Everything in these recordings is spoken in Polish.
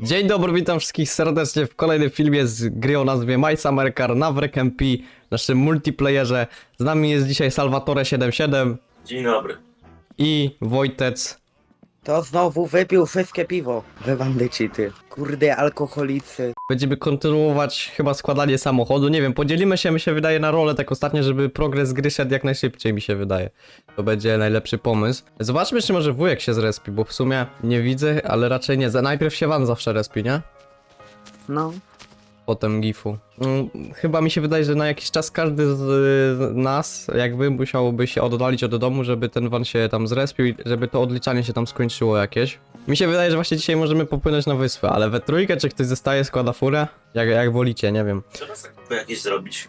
Dzień dobry, witam wszystkich serdecznie w kolejnym filmie z gry o nazwie My Summer Car na Wreck MP, naszym multiplayerze. Z nami jest dzisiaj Salvatore77 Dzień dobry. i Wojtec. To znowu wypił wszystkie piwo. Wy bandyci ty. Kurde, alkoholicy. Będziemy kontynuować chyba składanie samochodu. Nie wiem, podzielimy się, mi się wydaje, na rolę tak ostatnio, żeby progres gry szedł jak najszybciej, mi się wydaje. To będzie najlepszy pomysł. Zobaczmy, czy może wujek się zrespi, bo w sumie nie widzę, ale raczej nie. Za- Najpierw się van zawsze respi, nie? No. Potem gifu. Mm, Chyba mi się wydaje, że na jakiś czas każdy z y, nas jakby musiałby się oddalić od domu, żeby ten van się tam zrespił i żeby to odliczanie się tam skończyło jakieś. Mi się wydaje, że właśnie dzisiaj możemy popłynąć na wyspę, ale we trójkę czy ktoś zostaje, składa furę? Jak, jak wolicie, nie wiem. Trzeba zakupy jakieś zrobić.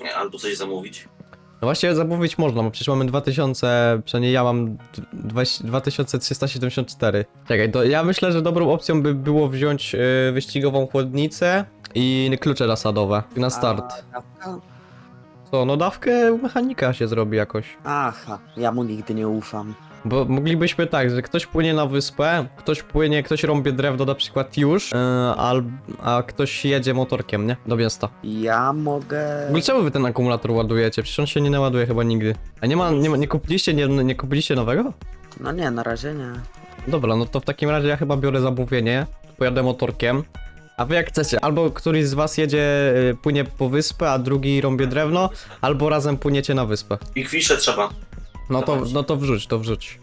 Nie, Albo coś zamówić. No właśnie zamówić można, bo przecież mamy 2000, przynajmniej ja mam d- dwaś- 2374. Czekaj, to ja myślę, że dobrą opcją by było wziąć y, wyścigową chłodnicę i klucze nasadowe na start. A, dawka? Co, no dawkę u mechanika się zrobi jakoś. Aha, ja mu nigdy nie ufam. Bo moglibyśmy tak, że ktoś płynie na wyspę, ktoś płynie, ktoś rąbie drewno na przykład już, yy, al, a ktoś jedzie motorkiem, nie? Do miasta. Ja mogę... W ogóle czemu wy ten akumulator ładujecie? Przecież on się nie naładuje chyba nigdy. A nie ma, nie, ma, nie kupiliście, nie, nie kupiliście nowego? No nie, na razie nie. Dobra, no to w takim razie ja chyba biorę zamówienie, pojadę motorkiem. A wy jak chcecie, albo któryś z was jedzie, yy, płynie po wyspę, a drugi rąbie drewno, albo razem płyniecie na wyspę. I kwisze trzeba. No to, no to wrzuć, to wrzuć.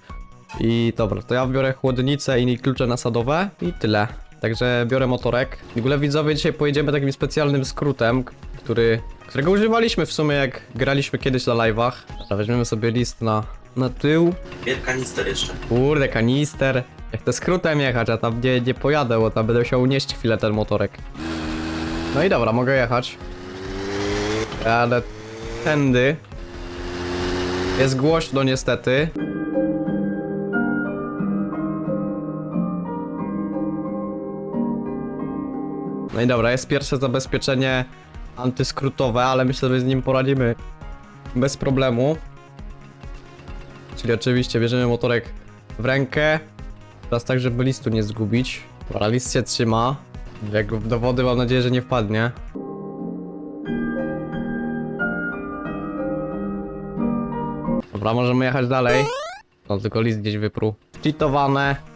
I dobra, to ja biorę chłodnicę i klucze nasadowe i tyle. Także biorę motorek. W ogóle widzowie dzisiaj pojedziemy takim specjalnym skrótem, k- który, którego używaliśmy w sumie jak graliśmy kiedyś na live'ach. Weźmiemy sobie list na, na tył. Bier kanister jeszcze. Kurde, kanister. Jak to skrótem jechać, a tam nie, nie pojadę, bo tam będę musiał unieść chwilę ten motorek. No i dobra, mogę jechać. Jadę tędy. Jest głośno niestety. No i dobra, jest pierwsze zabezpieczenie antyskrótowe, ale myślę, że z nim poradzimy bez problemu. Czyli oczywiście bierzemy motorek w rękę. Teraz tak, żeby listu nie zgubić. Dobra, list się trzyma. Jak do wody mam nadzieję, że nie wpadnie. Dobra, możemy jechać dalej. No tylko list gdzieś wypruł. Cheatowane.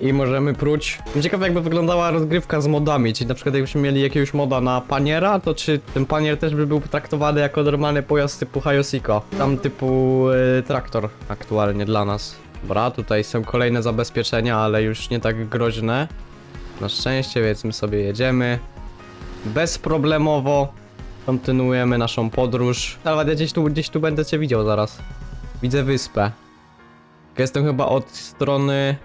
I możemy pruć. Ciekawe jakby wyglądała rozgrywka z modami, czyli na przykład jakbyśmy mieli jakiegoś moda na paniera, to czy ten panier też by był traktowany jako normalny pojazd typu Hayosiko? Tam typu y, traktor aktualnie dla nas. Dobra, tutaj są kolejne zabezpieczenia, ale już nie tak groźne. Na szczęście, więc my sobie jedziemy. Bezproblemowo kontynuujemy naszą podróż. Ale ja gdzieś tu, gdzieś tu będę cię widział zaraz. Widzę wyspę. Jestem chyba od strony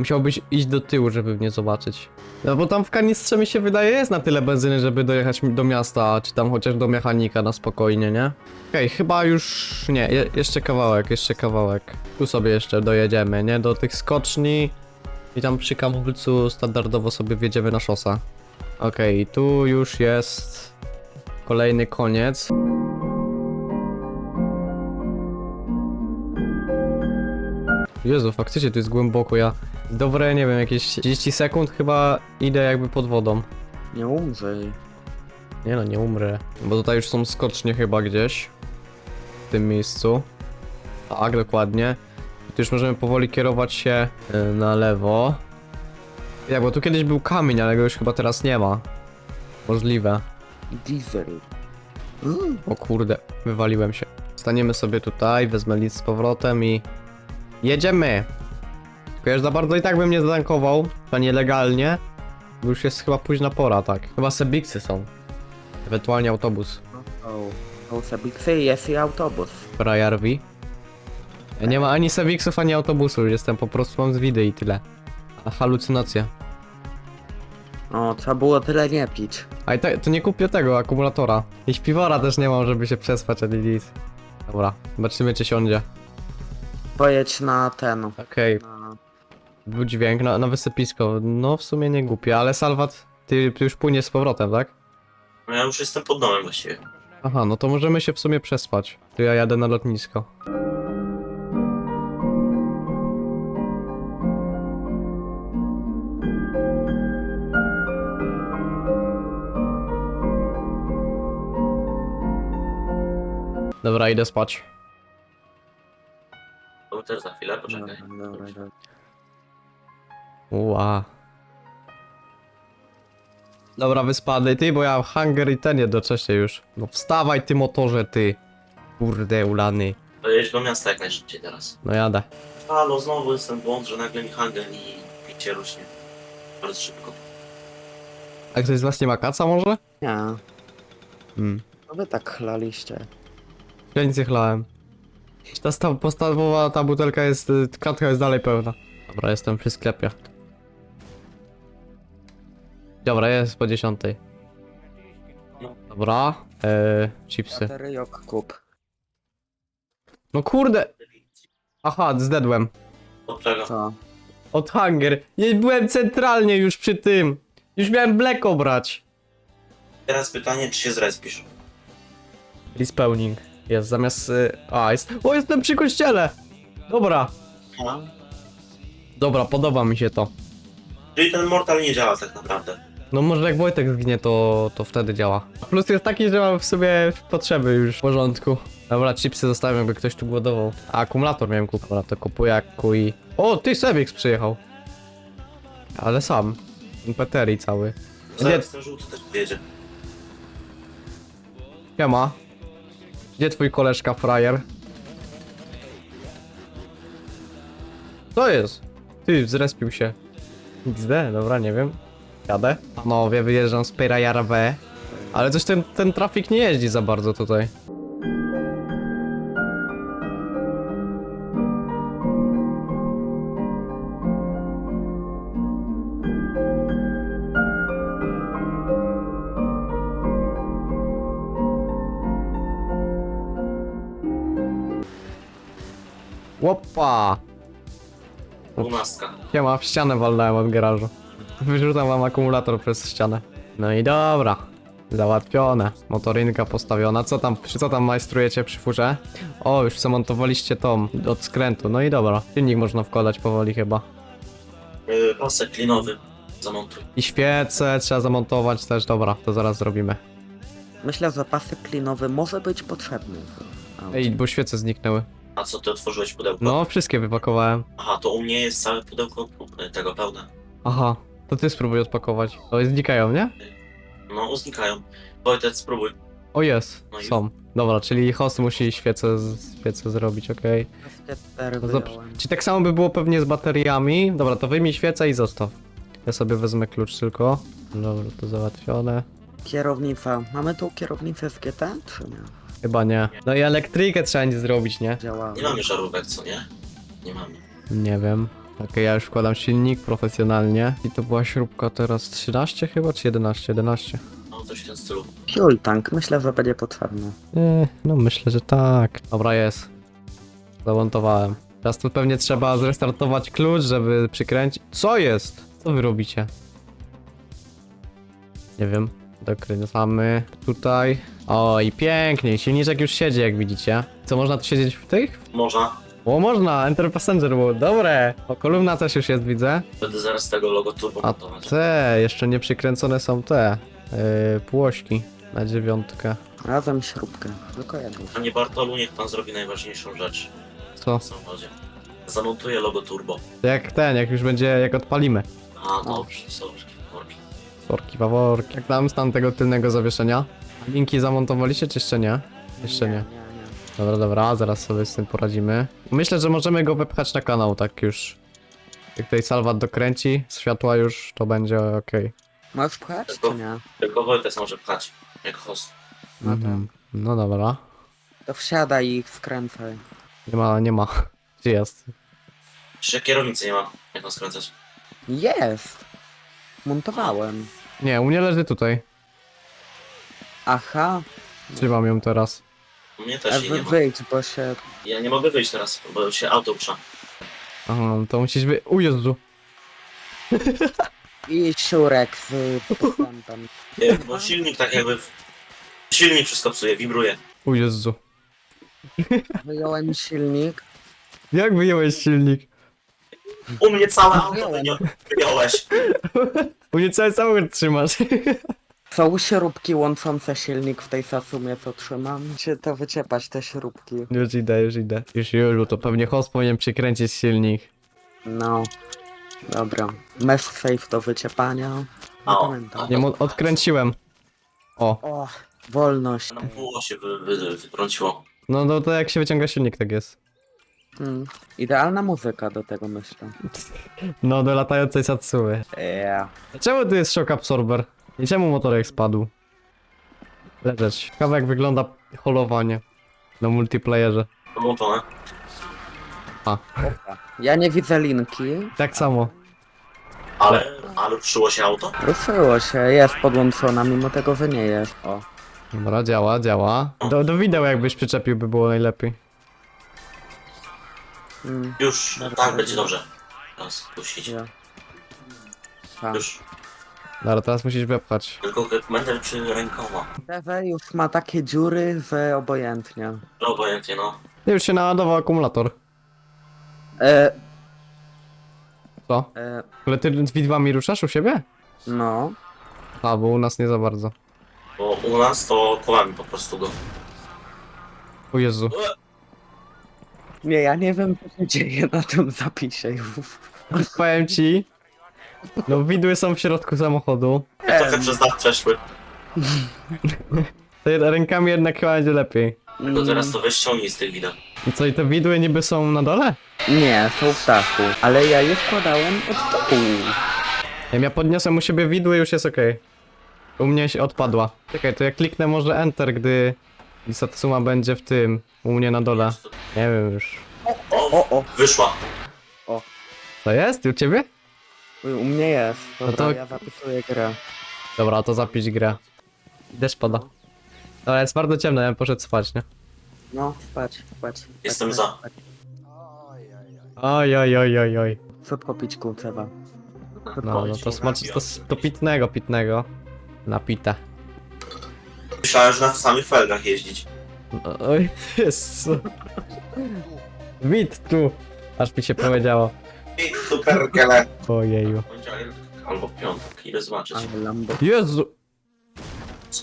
Musiałbyś iść do tyłu, żeby mnie zobaczyć. No bo tam w kanistrze mi się wydaje jest na tyle benzyny, żeby dojechać do miasta, czy tam chociaż do mechanika na spokojnie, nie? Okej, chyba już... nie, je, jeszcze kawałek, jeszcze kawałek. Tu sobie jeszcze dojedziemy, nie? Do tych skoczni. I tam przy kamulcu standardowo sobie wjedziemy na szosa. Okej, tu już jest kolejny koniec. Jezu, faktycznie tu jest głęboko, ja dobre, nie wiem, jakieś 30 sekund chyba idę jakby pod wodą. Nie umrzyj. Nie no, nie umrę. Bo tutaj już są skocznie chyba gdzieś. W tym miejscu. Tak, dokładnie. Tu już możemy powoli kierować się y, na lewo. Ja, bo tu kiedyś był kamień, ale go już chyba teraz nie ma. Możliwe. Diesel. Mm, O kurde, wywaliłem się. Staniemy sobie tutaj, wezmę list z powrotem i... Jedziemy! Tylko już za bardzo i tak bym nie zatankował, a nielegalnie. Bo już jest chyba późna pora, tak. Chyba Sebiksy są. Ewentualnie autobus. o, o Sebiksy jest i autobus. Brajarwi. Nie ma ani Sebiksów, ani autobusu, jestem po prostu mam z widy i tyle. A halucynacje. O, trzeba było tyle nie pić. A i te, to nie kupię tego akumulatora. I śpiwora też nie mam, żeby się przespać, ani nic. Dobra, zobaczymy czy siądzie pojedź na ten. Okej, Na... był dźwięk na, na wysypisko. No w sumie nie głupie, ale Salwat, ty, ty już płyniesz z powrotem, tak? No ja już jestem pod domem właściwie. Aha, no to możemy się w sumie przespać. To ja jadę na lotnisko. Dobra, idę spać. To też za chwilę, Dobra, poczekaj. dobra, dobra. Ua. Dobra, wyspady ty, bo ja hunger i ten jednocześnie już. No wstawaj ty motorze, ty. Kurde, ulany. To jedź do miasta jak najszybciej teraz. No jadę. Halo, znowu jest ten błąd, że nagle mi handel i picie rośnie. Bardzo szybko. A ktoś z was nie ma kaca może? Nie, Hmm. no wy tak chlaliście. Ja nic nie chlałem. Ta sta- podstawowa ta butelka jest, y, kratka jest dalej pełna. Dobra, jestem przy sklepie. Dobra, jest po dziesiątej. Dobra, eee, chipsy. Kup. No kurde! Aha, zdedłem. Od czego? Co? Od hunger. Nie byłem centralnie już przy tym. Już miałem mleko brać. Teraz pytanie, czy się zrespisz? Respawning. Jest zamiast... Y, a, jest... O, jestem przy kościele! Dobra. No. Dobra, podoba mi się to. Czyli ten mortal nie działa tak naprawdę. No może jak Wojtek zginie, to, to wtedy działa. Plus jest taki, że mam w sobie potrzeby już w porządku. Dobra, chipsy zostawiam, jakby ktoś tu głodował. A akumulator miałem kupić. Dobra, to kupuję jak kuj. O, ty Sebix przyjechał. Ale sam. Peterii cały. Zaraz ten żółty też jedzie. ma. Gdzie twój koleżka frajer? Co jest? Ty, zrespił się. XD, dobra, nie wiem. Jadę. Panowie, wyjeżdżam z Pyrajara B. Ale coś ten, ten trafik nie jeździ za bardzo tutaj. Łopa! Dwunastka. Siema, w ścianę walnąłem od garażu. Wyrzucam wam akumulator przez ścianę. No i dobra. Załatwione. Motorynka postawiona. Co tam, co tam majstrujecie przy furze? O, już zamontowaliście tą od skrętu. No i dobra. Silnik można wkładać powoli chyba. Yy, pasek klinowy. Zamontuj. I świece trzeba zamontować też. Dobra, to zaraz zrobimy. Myślę, że pasek klinowy może być potrzebny. w aucie. Ej, bo świece zniknęły. A co, ty otworzyłeś pudełko? No, wszystkie wypakowałem. Aha, to u mnie jest całe pudełko tego pełne. Aha, to ty spróbuj odpakować. O, znikają, nie? No, znikają. Wojtek, spróbuj. O, jest. No i- Są. Dobra, czyli host musi świece, z- świece zrobić, okej. Cztery No dobrze. wyjąłem. Czy tak samo by było pewnie z bateriami? Dobra, to wyjmij świecę i zostaw. Ja sobie wezmę klucz tylko. Dobra, to załatwione. Kierownica. Mamy tą kierownicę z GT, czy nie? Chyba nie. No i elektrykę trzeba nie zrobić, nie? Działa. Nie mamy żarówek, co nie? Nie mamy. Nie wiem. Okej, ja już wkładam silnik profesjonalnie. I to była śrubka teraz 13 chyba, czy 11? 11. No, coś w tym stylu. Fuel tank. Myślę, że będzie potrzebny. Eee, no myślę, że tak. Dobra, jest. Zamontowałem. Teraz tu pewnie trzeba zrestartować klucz, żeby przykręcić. Co jest? Co wy robicie? Nie wiem. Dokręcamy tutaj. O, i pięknie. Silniczek już siedzi, jak widzicie. Co, można tu siedzieć w tych? Można. O, można. Enter Passenger było. Dobre. O, kolumna też już jest, widzę. Będę zaraz tego logo turbo A montować. te, jeszcze nie przykręcone są te. Yy, płośki na dziewiątkę. Razem śrubkę. Tylko jedną. Panie Bartolu, niech pan zrobi najważniejszą rzecz Co? w samochodzie. Zamontuje logo turbo. Jak ten, jak już będzie, jak odpalimy. A, dobrze, sorki, worki. Worki, faworki. Jak tam stan tego tylnego zawieszenia? Linki zamontowaliście, czy jeszcze nie? Jeszcze nie. nie, nie. Dobra, dobra, zaraz sobie z tym poradzimy. Myślę, że możemy go wepchać na kanał, tak już. Jak tutaj Salvat dokręci, światła już, to będzie ok. Możesz pchać, czy nie? Tylko Wojtek może pchać, jak host. No tak. Mhm. No dobra. To wsiadaj i ich skręcaj. Nie ma, nie ma. Gdzie jest? Czy kierownicy nie ma, jak nas skręcać? Jest! Montowałem. Nie, u mnie leży tutaj. Aha. Trzymam ją teraz. U mnie też jej wy nie ma. wyjdź, bo się... Ja nie mogę wyjść teraz, bo się auto rusza. Aha, to musisz wy... U Jezu. I siurek z postępem. Nie, Bo silnik tak jakby... W... Silnik wszystko psuje, wibruje. U Jezu. Wyjąłem silnik. Jak wyjąłeś silnik? U mnie całe auto wyjąłeś. U mnie cały samochód trzymasz. Są śrubki łączące silnik w tej Sasumie, co trzymam. Czy to wyciepać te śrubki? Już idę, już idę. Już, już, to pewnie host powinien przykręcić silnik. No. Dobra. Mesh safe do wyciepania. Nie O. pamiętam. Nie, mo- odkręciłem. O, O, wolność. Na pół się wy, wy, wytrąciło. no, no to jak się wyciąga silnik, tak jest. Hmm. Idealna muzyka do tego myślę. No, do latającej Satsumy. Yeah. Czemu tu jest shock absorber? I czemu motorek spadł? Leżeć. Ciekawe jak wygląda holowanie na multiplayerze. Podłączone. Ja nie widzę linki. Tak samo. Ale, ale ruszyło się auto? Ruszyło się, jest podłączona, mimo tego, że nie jest. O. Dobra, działa, działa. Do, do wideo jakbyś przyczepił by było najlepiej. Mm, Już, Dobra, tak, dobra. będzie dobrze. Teraz puścić. ja. Tak. Już. Dobra, teraz musisz wepchać. Tylko mentem czy rękoma? TV już ma takie dziury, że obojętnie. No obojętnie, no. Już się naładował akumulator. E, Co? e, Ale ty widłami ruszasz u siebie? no. A, bo u nas nie za bardzo. Bo u nas to kołami po prostu go. O Jezu. Nie, ja nie wiem, co się dzieje na tym zapisie już. Powiem ci. No widły są w środku samochodu. Trochę przez dach przeszły. To jed- rękami jednak chyba będzie lepiej. Tylko teraz to weź ściągnij z tych widok. I co, i te widły niby są na dole? Nie, są w dachu. Ale ja je wkładałem od dołu. Ja, ja podniosłem u siebie widły już jest okej. U mnie się odpadła. Czekaj, to ja kliknę może Enter, gdy Satsuma będzie w tym, u mnie na dole. Nie wiem już. O, O, o, wyszła. Co jest? U ciebie? u mnie jest. Dobra, to- ja zapisuję grę. Dobra, to zapisz grę. Deszcz pada. Dobra, jest bardzo ciemno, ja bym poszedł spać, nie? No, spać, spać. Jestem spać, za. spać. Oj, oj, oj, oj, oj. Szybko pić kurcewa. No, no to smacz, to, to pitnego, pitnego. Napite. Myślałem, że na samych felgach jeździć. Oj, jest. Wit tu! Aż mi się powiedziało. I super gele. Ojeju. Albo w piątek, idę zobaczyć. Ale lambo. Jezu!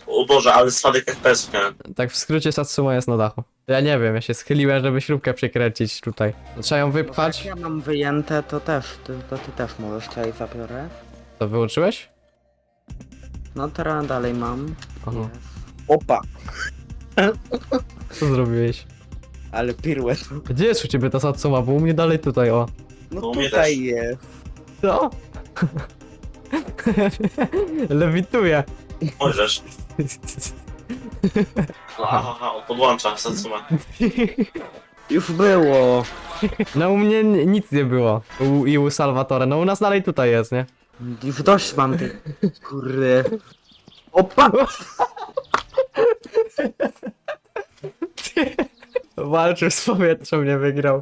O Boże, ale spadek FPS miałem. Tak w skrócie Satsuma jest na dachu. Ja nie wiem, ja się schyliłem, żeby śrubkę przykręcić tutaj. To Trzeba ją Jak wypchać. ja mam wyjęte, to też, ty, to ty też możesz, ja je zabiorę. To wyłączyłeś? No teraz dalej mam. Aha. Opa! Co zrobiłeś? Ale piruet. Gdzie jest u ciebie ta Satsuma? Bo u mnie dalej tutaj, o. No No, mnie tutaj też. jest. Co? Lewituje. Możesz. Aha, on podłącza Satsuma. Już było. No u mnie ni- nic nie było. U, I u Salvatore. No u nas dalej tutaj jest, nie? Już dość mam tych. Kurde. Opa! Walczył z powietrzem, nie wygrał.